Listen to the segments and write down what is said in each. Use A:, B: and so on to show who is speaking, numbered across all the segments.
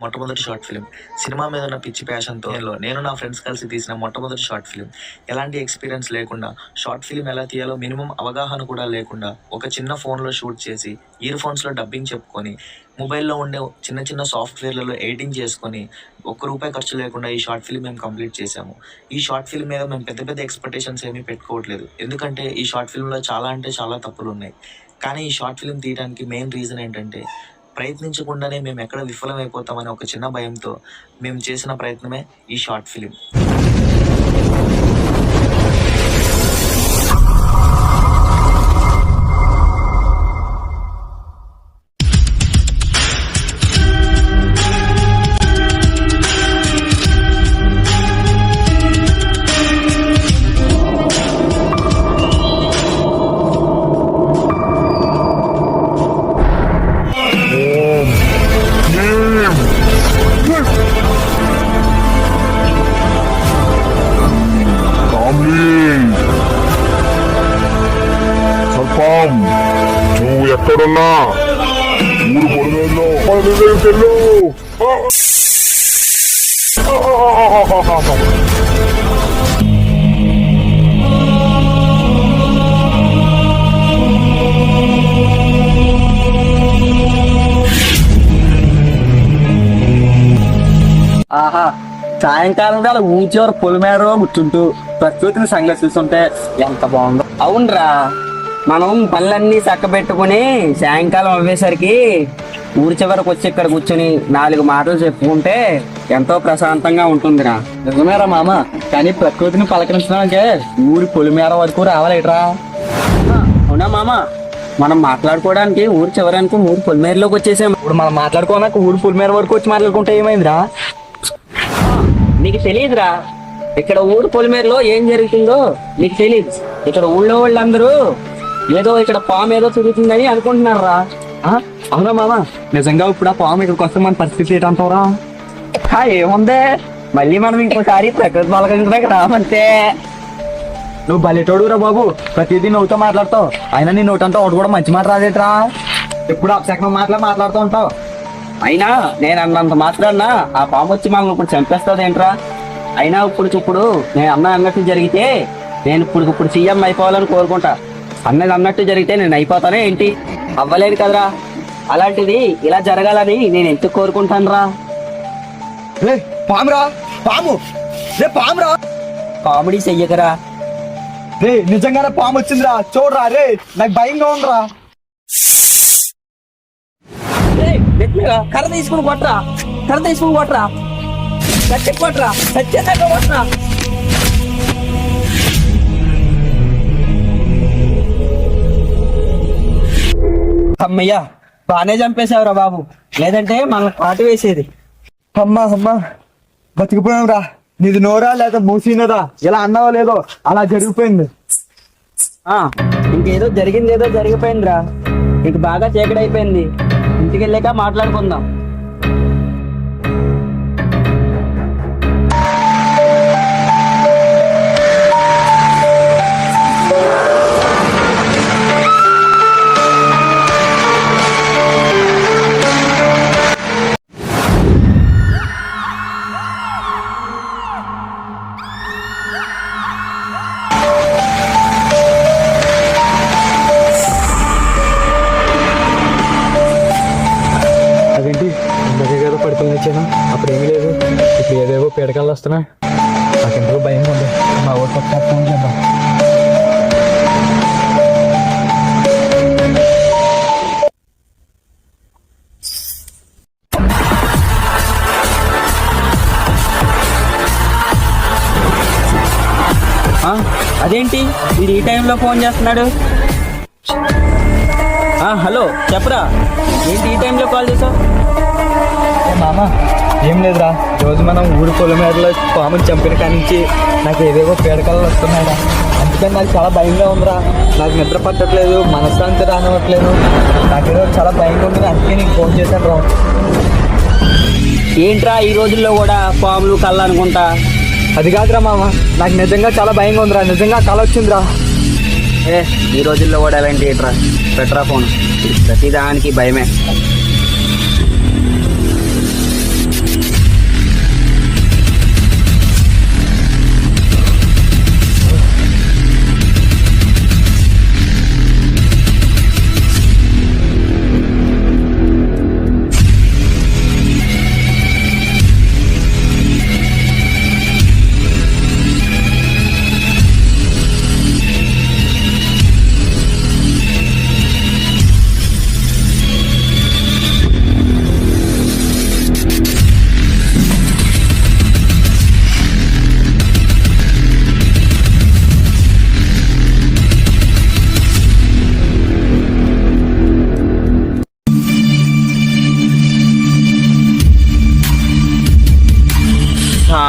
A: మొట్టమొదటి short film cinema మీద ఉన్న పిచ్చి ప్యాషన్తో నేను నా ఫ్రెండ్స్ కలిసి తీసిన మొట్టమొదటి షార్ట్ ఫిల్మ్ ఎలాంటి ఎక్స్పీరియన్స్ లేకుండా షార్ట్ ఫిల్మ్ ఎలా తీయాలో మినిమం అవగాహన కూడా లేకుండా ఒక చిన్న ఫోన్లో షూట్ చేసి ఇయర్ ఫోన్స్లో డబ్బింగ్ చెప్పుకొని మొబైల్లో ఉండే చిన్న చిన్న సాఫ్ట్వేర్లలో ఎడిటింగ్ చేసుకొని ఒక్క రూపాయి ఖర్చు లేకుండా ఈ షార్ట్ ఫిల్మ్ మేము కంప్లీట్ చేసాము ఈ షార్ట్ ఫిల్మ్ మీద మేము పెద్ద పెద్ద ఎక్స్పెక్టేషన్స్ ఏమీ పెట్టుకోవట్లేదు. ఎందుకంటే ఈ షార్ట్ ఫిల్మ్లో చాలా అంటే చాలా తప్పులు ఉన్నాయి. కానీ ఈ షార్ట్ ఫిల్మ్ తీయడానికి మెయిన్ రీజన్ ఏంటంటే ప్రయత్నించకుండానే మేము ఎక్కడ విఫలమైపోతామనే ఒక చిన్న భయంతో మేము చేసిన ప్రయత్నమే ఈ షార్ట్ ఫిలిం.
B: వెళ్ళు
C: ఆహా సాయంకాలం వేళ ఊచేవారు పొలిమేరో కూర్చుంటూ ప్రకృతిని సంఘర్షిస్తుంటే ఎంత బాగుందో. అవునరా. మనం పనులన్నీ చక్క పెట్టుకుని సాయంకాలం అవ్వేసరికి ఊరి చివరకు వచ్చి ఇక్కడ కూర్చుని నాలుగు మాటలు చెప్పుకుంటే ఎంతో ప్రశాంతంగా ఉంటుందిరా. నిజమేరా మామ కానీ ప్రకృతిని పలకరించడానికే ఊరి పొలిమేర వరకు రావాలేట్రా? అవునా మామ? మనం మాట్లాడుకోవడానికి ఊరి చివరానికి ఊరి పొలిమేరలోకి వచ్చేసాం. ఇప్పుడు మనం మాట్లాడుకోనాక ఊరి పొలిమేర వరకు వచ్చి మాట్లాడుకుంటే ఏమైందిరా? నీకు తెలియదురా ఇక్కడ ఊరు పొలిమేరలో ఏం జరుగుతుందో నీకు తెలియదు ఇక్కడ ఊళ్ళో వాళ్ళందరూ ఏదో ఇక్కడ పాము ఏదో తిరుగుతుందని అనుకుంటున్నారా? అవునా మామ నిజంగా ఇప్పుడు ఆ పాము ఇక్కడికి వస్తే మన పరిస్థితి ఏంటంటారా ఏముందే? మళ్ళీ మనం ఇంకోసారి ప్రకృతి బాలకంగా రామంతే. నువ్వు బలిటోడురా బాబు. ప్రతిదీ నవ్వుతో మాట్లాడతావు. అయినా నీ నోటంతా ఒకటి కూడా మంచి మాట రాదేట్రా? ఎప్పుడు అపశకనం మాటలే మాట్లాడుతూ ఉంటావు. అయినా నేను అన్నంత మాత్రాన్న ఆ పాము వచ్చి మమ్మల్ని ఇప్పుడు చంపేస్తుంది ఏంట్రా అయినా ఇప్పుడు ఇప్పుడు నేను అన్న అన్నట్టు జరిగితే నేను ఇప్పుడు ఇప్పుడు సీఎం అయిపోవాలని కోరుకుంటా. అన్నది అన్నట్టు జరిగితే నేను అయిపోతానే ఏంటి? అవ్వలేదు కదరా. అలాంటిది ఇలా జరగాలని నేను ఎందుకు కోరుకుంటాను రా
D: పామురా పాము. రే పామురా.
C: కామెడీ చెయ్యకరా.
D: రే నిజంగానే పాము వచ్చిందిరా. చూడరా రే నాకు భయంగా ఉందిరా.
C: గట్టిగా కర్ర తీసుకుని కొట్టరా కర్ర తీసుకుని కొట్టరా గట్టి కొట్టరా సత్యేదాకా కొట్టరా అమ్మయ్యా బానే చంపేశావురా బాబు. లేదంటే మనల్ని పాటు వేసేది.
D: అమ్మా అమ్మా బతికిపోయాం రా నీది నోరా లేదా మూసినదా? ఇలా అన్నావో లేదో? అలా జరిగిపోయింది.
C: ఆ ఇంకేదో జరిగింది ఏదో జరిగిపోయిందిరా. నీకు బాగా చీకటి అయిపోయింది ఇంటికి వెళ్ళాక మాట్లాడుకుందాం.
D: పీడకలు వస్తున్నాయి. నాకెందుకు భయం ఉంది. మా ఊరికి పక్క ఫోన్ చేద్దాం.
C: అదేంటి? వీడు ఈ టైంలో ఫోన్ చేస్తున్నాడు. హలో చెప్పరా? ఏంటి ఈ టైంలో కాల్ చేసావు?
D: మామ ఏం లేదురా. రోజు మనం ఊరి పొలమేరలో పాముని చంపిన కాడి నుంచి నాకు ఏవేవో పీడకలు వస్తున్నాయిరా. అందుకని నాకు చాలా భయంగా ఉందిరా. నాకు నిద్ర పట్టట్లేదు మనశ్శాంతి రానివ్వట్లేదు. నాకేదో చాలా భయంగా ఉంది అందుకే నీకు ఫోన్ చేశాను రా.
C: ఏంట్రా ఈ రోజుల్లో కూడా పాములు కళ్ళు అనుకుంటా?
D: అది కాదురా మామ నాకు నిజంగా చాలా భయంగా ఉందిరా. నిజంగా కళ వచ్చిందిరా.
C: ఏ ఈ రోజుల్లో కూడా ఎలాంటి ఏంట్రా? పెట్రా ఫోన్. ప్రతిదానికి భయమే.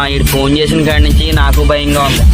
C: ఇటు ఫోన్ చేసిన కాడి నుంచి నాకు భయంగా ఉంది.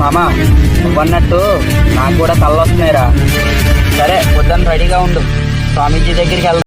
C: మామ. నువ్వన్నట్టు నాకు కూడా కళ్ళు వస్తున్నాయిరా సరే పొద్దున్న రెడీగా ఉండు. స్వామీజీ దగ్గరికి వెళ్దాం.